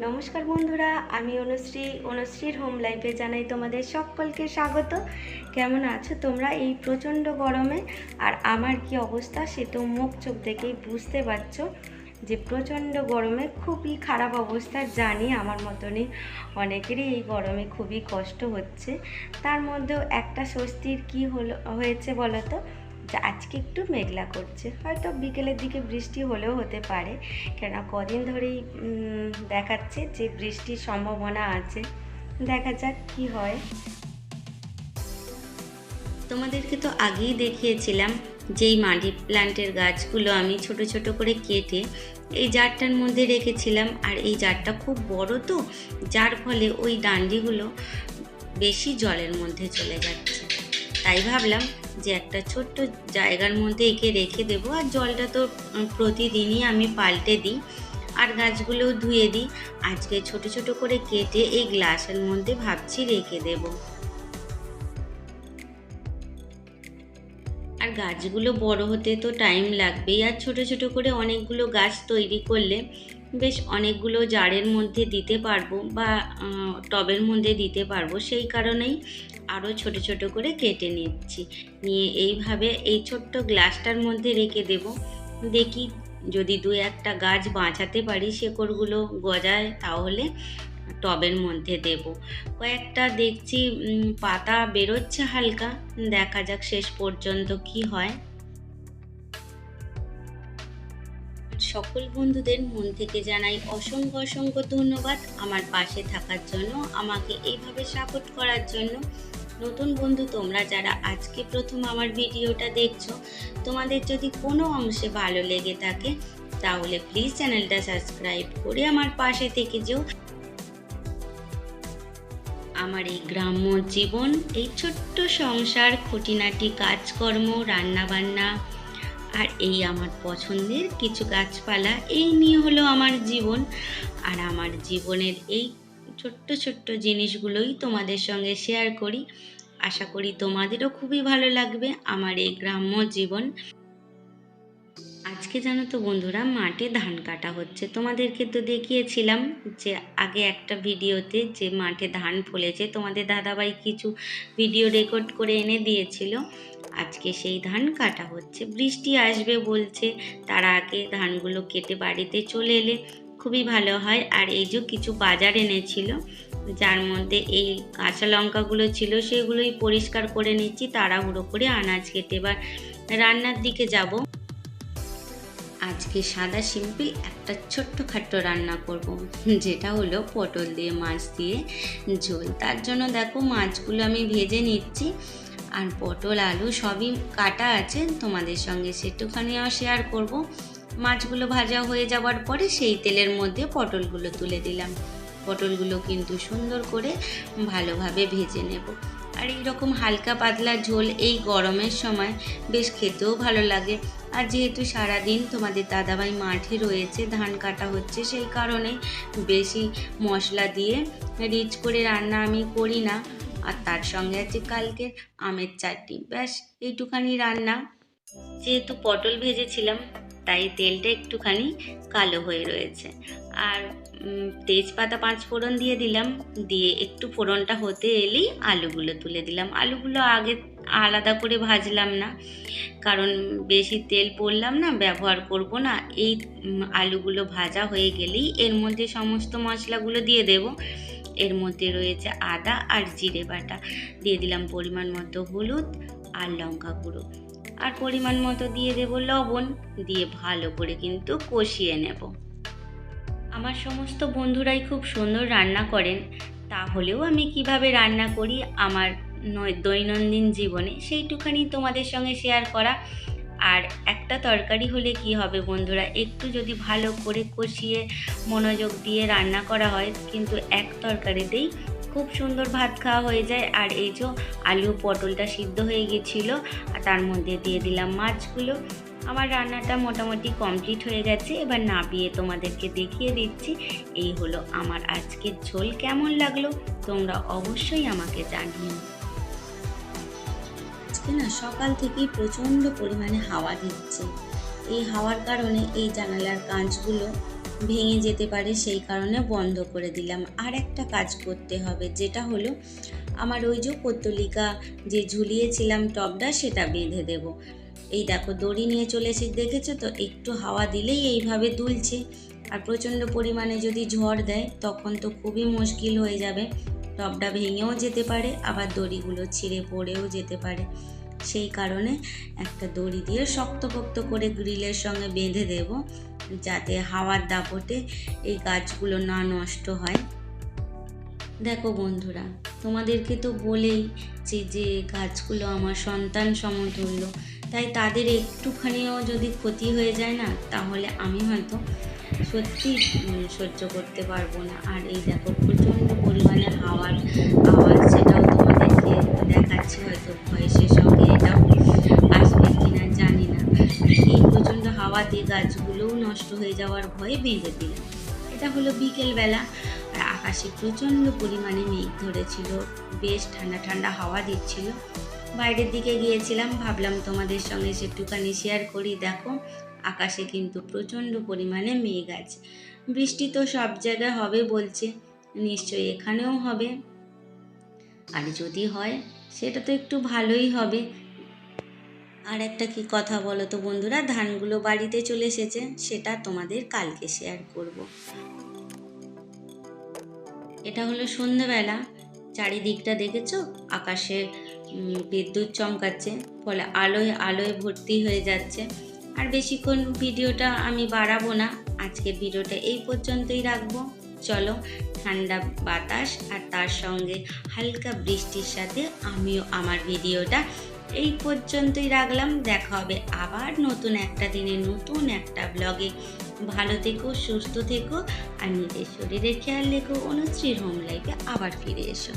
নমস্কার বন্ধুরা, আমি অনুশ্রী। অনুশ্রীর হোম লাইফে জানাই তোমাদের সকলকে স্বাগত। কেমন আছো তোমরা? এই প্রচণ্ড গরমে আর আমার কি অবস্থা সে তো মুখ চোখ দেখেই বুঝতে পারছ যে প্রচণ্ড গরমে খুবই খারাপ অবস্থা জানি আমার মতনই অনেকেরই এই গরমে খুবই কষ্ট হচ্ছে। তার মধ্যেও একটা স্বস্তির কি হলো, হয়েছে বলো তো যে আজকে একটু মেঘলা করছে। হয়তো বিকেলের দিকে বৃষ্টি হলেও হতে পারে। কেন কদিন ধরেই দেখাচ্ছে যে বৃষ্টির সম্ভাবনা আছে। দেখা যাক কি হয়। তোমাদেরকে তো আগেই দেখিয়েছিলাম যেই মানি প্ল্যান্টের গাছগুলো আমি ছোট ছোট করে কেটে এই জারটার মধ্যে রেখেছিলাম। আর এই জারটা খুব বড় তো, যার ফলে ওই ডান্ডিগুলো বেশি জলের মধ্যে চলে যাচ্ছে। তাই ভাবলাম যে একটা ছোট্ট জায়গার মধ্যে একে রেখে দেবো আর জলটা তো প্রতিদিনই আমি পাল্টে দিই আর গাছগুলোও ধুয়ে দিই। আজকে ছোট ছোট করে কেটে এই গ্লাসের মধ্যে ভাবছি রেখে দেবো। আর গাছগুলো বড় হতে তো টাইম লাগবেই। আর ছোট ছোট করে অনেকগুলো গাছ তৈরি করলে বেশ অনেকগুলো জারের মধ্যে দিতে পারব বা টবের মধ্যে দিতে পারব। সেই কারণেই আরও ছোট ছোট করে কেটে নিচ্ছি। নিয়ে এইভাবে এই ছোট্ট গ্লাসটার মধ্যে রেখে দেব। দেখি যদি দু একটা গাছ বাঁচাতে পারি শেকড়গুলো গজায়, তাহলে টবের মধ্যে দেব। কয়েকটা দেখছি পাতা বেরোচ্ছে হালকা। দেখা যাক শেষ পর্যন্ত কি হয়। সকল বন্ধুদের মন থেকে জানাই অসংখ্য অসংখ্য ধন্যবাদ আমার পাশে থাকার জন্য, আমাকে এইভাবে সাপোর্ট করার জন্য। নতুন বন্ধু তোমরা যারা আজকে প্রথম আমার ভিডিওটা দেখছ, তোমাদের যদি কোনো অংশে ভালো লেগে থাকে, তাহলে প্লিজ চ্যানেলটা সাবস্ক্রাইব করে আমার পাশে থেকে যেও। আমার এই গ্রাম্য জীবন, এই ছোট্ট সংসার, খুঁটিনাটি কাজকর্ম, রান্নাবান্না আর এই আমার পছন্দের কিছু গাছপালা, এই নিয়ে হলো আমার জীবন। আর আমার জীবনের এই ছোট্ট ছোট্ট জিনিসগুলোই তোমাদের সঙ্গে শেয়ার করি। আশা করি তোমাদেরও খুবই ভালো লাগবে আমার এই গ্রাম্য জীবন। আজকে জানো তো বন্ধুরা, মাঠে ধান কাটা হচ্ছে। তোমাদেরকে তো দেখিয়েছিলাম যে আগে একটা ভিডিওতে যে মাঠে ধান ফলেছে, তোমাদের দাদাভাই কিছু ভিডিও রেকর্ড করে এনে দিয়েছিল। আজকে সেই ধান কাটা হচ্ছে। বৃষ্টি আসবে বলছে, তার আগে ধানগুলো কেটে বাড়িতে চলে এলে খুবই ভালো হয়। আর এই যে কিছু বাজার এনেছিল, যার মধ্যে এই কাঁচা লঙ্কাগুলো ছিল, সেগুলোই পরিষ্কার করে নিচ্ছি, তাড়াহুড়ো করে আনাজ কেটে এবার রান্নার দিকে যাব। আজকে সাদা সিম্পল একটা ছোট্ট খাট্ট রান্না করব। যেটা হলো পটল দিয়ে মাছ দিয়ে ঝোল। তার জন্য দেখো মাছগুলো আমি ভেজে নিচ্ছি। আর পটল, আলু সবই কাটা আছে, তোমাদের সঙ্গে সেটুখানিও শেয়ার করব। মাছগুলো ভাজা হয়ে যাওয়ার পরে সেই তেলের মধ্যে পটলগুলো তুলে দিলাম। পটলগুলো কিন্তু সুন্দর করে ভালোভাবে ভেজে নেব। আর এইরকম হালকা পাতলা ঝোল এই গরমের সময় বেশ খেতেও ভালো লাগে। আর যেহেতু সারাদিন তোমাদের দাদাভাই মাঠে রয়েছে, ধান কাটা হচ্ছে, সেই কারণে বেশি মশলা দিয়ে রিচ করে রান্না আমি করি না। আর তার সঙ্গে আছে কালকে আমের চাটনি। ব্যাস, এইটুখানি রান্না। যেহেতু পটল ভেজেছিলাম, তাই তেলটা একটুখানি কালো হয়ে রয়েছে। আর তেজপাতা পাঁচ ফোড়ন দিয়ে দিলাম। দিয়ে একটু ফোড়নটা হতে এলেই আলুগুলো তুলে দিলাম। আলুগুলো আগে আলাদা করে ভাজলাম না। কারণ বেশি তেল পড়লাম না, ব্যবহার করব না। এই আলুগুলো ভাজা হয়ে গেলেই এর মধ্যে সমস্ত মশলাগুলো দিয়ে দেব। এর মধ্যে রয়েছে আদা আর জিরে বাটা। দিয়ে দিলাম পরিমাণ মতো হলুদ আর লঙ্কা গুঁড়ো। আর পরিমাণ মতো দিয়ে দেব লবণ। দিয়ে ভালো করে কিন্তু কষিয়ে নেব। আমার সমস্ত বন্ধুরাই খুব সুন্দর রান্না করেন। তাহলেও আমি কীভাবে রান্না করি? আমার দৈনন্দিন জীবনে সেইটুখানি তোমাদের সঙ্গে শেয়ার করা। আর একটা তরকারি হলে কি হবে বন্ধুরা, একটু যদি ভালো করে কষিয়ে মনোযোগ দিয়ে রান্না করা হয়, কিন্তু এক তরকারিতেই খুব সুন্দর ভাত খাওয়া হয়ে যায়। আর এই যে আলু পটলটা সিদ্ধ হয়ে গেছিল, আর তার মধ্যে দিয়ে দিলাম মাছগুলো। আমার রান্নাটা মোটামুটি কমপ্লিট হয়ে গেছে। এবার নাবিয়ে তোমাদেরকে দেখিয়ে দিচ্ছি। এই হলো আমার আজকের ঝোল। কেমন লাগল? তোমরা অবশ্যই আমাকে জানিও। আজকে না সকাল থেকেই প্রচণ্ড পরিমাণে হাওয়া দিচ্ছে। এই হাওয়ার কারণে এই জানালার কাঁচগুলো ভেঙে যেতে পারে, সেই কারণে বন্ধ করে দিলাম। আর একটা কাজ করতে হবে, যেটা হলো আমার ওই যে পত্তলিকা যে ঝুলিয়েছিলাম টবটা সেটা বেঁধে দেব। এই দেখো, দড়ি নিয়ে চলে এসে, দেখেছ তো? একটু হাওয়া দিলেই এইভাবে দুলছে। আর প্রচণ্ড পরিমাণে যদি ঝড় দেয়, তখন তো খুবই মুশকিল হয়ে যাবে। টবটা ভেঙেও যেতে পারে, আবার দড়িগুলো ছিঁড়ে পড়েও যেতে পারে। সেই কারণে একটা দড়ি দিয়ে শক্তপোক্ত করে গ্রিলের সঙ্গে বেঁধে দেব, যাতে হাওয়ার দাপটে এই গাছগুলো না নষ্ট হয়। দেখো বন্ধুরা, তোমাদেরকে তো বলেই যে যে গাছগুলো আমার সন্তান সমতুল্য তাই তাদের একটুখানিও যদি ক্ষতি হয়ে যায় না, তাহলে আমি হয়তো সত্যি সহ্য করতে পারব না। আর এই দেখো, প্রচণ্ড পরিমাণে হাওয়ার আওয়াজ, সেটাও তোমাদেরকে দেখাচ্ছি, হয়তো ভয়েসের সঙ্গে এটাও আসবে কিনা জানি না। এই প্রচণ্ড হাওয়াতে গাছগুলোও নষ্ট হয়ে যাওয়ার ভয়ে বেঁধে দিলাম। এটা হলো বিকেলবেলা, আর আকাশে প্রচণ্ড পরিমাণে মেঘ ধরেছিল। বেশ ঠান্ডা ঠান্ডা হাওয়া দিচ্ছিল। বাইরের দিকে গিয়েছিলাম, ভাবলাম তোমাদের সঙ্গে সেটুখানি শেয়ার করি। দেখো আকাশে কিন্তু প্রচণ্ড পরিমাণে মেঘ আছে। বৃষ্টি তো সব জায়গায় হবে বলছে, নিশ্চয়ই এখানেও হবে। আর যদি হয়, সেটা তো একটু ভালোই হবে। আর একটা কি কথা বলো তো বন্ধুরা, ধানগুলো বাড়িতে চলে এসেছে, সেটা তোমাদের কালকে শেয়ার করব। এটা হলো সন্ধ্যেবেলা চারিদিকটা দেখেছ? আকাশে বিদ্যুৎ চমকাচ্ছে, ফলে আলোয় আলোয় ভর্তি হয়ে যাচ্ছে। আর বেশিক্ষণ ভিডিওটা আমি বাড়াবো না। আজকের ভিডিওটা এই পর্যন্তই রাখব। চলো, ঠান্ডা বাতাস আর তার সঙ্গে হালকা বৃষ্টির সাথে আমিও আমার ভিডিওটা এই পর্যন্তই রাখলাম। দেখা হবে আবার নতুন একটা দিনে, নতুন একটা ব্লগে ভালো থেকো, সুস্থ থেকো আর নিজের শরীরের খেয়াল রেখো। অনুশ্রীর হোম লাইফে আবার ফিরে এসো।